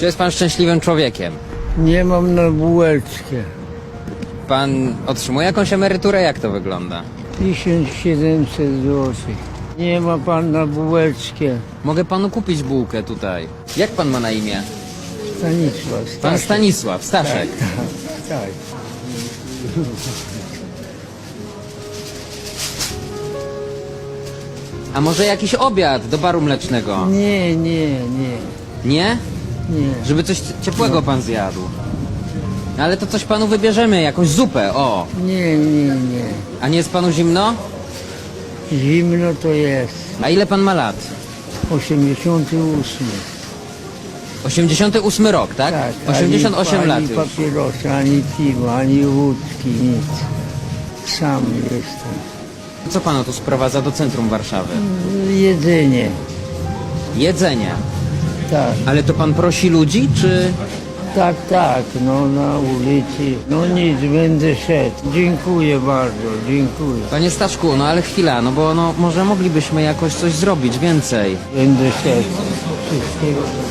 Czy jest pan szczęśliwym człowiekiem? Nie mam na bułeczkę. Pan otrzymuje jakąś emeryturę? Jak to wygląda? 1700 zł. Nie ma pan na bułeczkę. Mogę panu kupić bułkę tutaj. Jak pan ma na imię? Stanisław. Pan. Stanisław, Staszek. Tak. A może jakiś obiad do baru mlecznego? Nie, nie, nie, Nie? Nie. Żeby coś ciepłego pan zjadł. Ale to coś panu wybierzemy, jakąś zupę, o. Nie, nie, nie. A nie jest panu zimno? Zimno to jest. A ile pan ma lat? 88. 88 rok, tak? Tak. 88 ani, lat Ani już. papierosy, ani piwa, ani wódki, nic. Sam jestem. Co pana tu sprowadza do centrum Warszawy? Jedzenie. Jedzenie. Tak. Ale to pan prosi ludzi, czy... Tak, tak, no na ulicy. No nic, będę szedł. Dziękuję bardzo, dziękuję. Panie Staszku, no ale chwila, no bo no może moglibyśmy jakoś coś zrobić więcej. Będę szedł. Wszystkiego.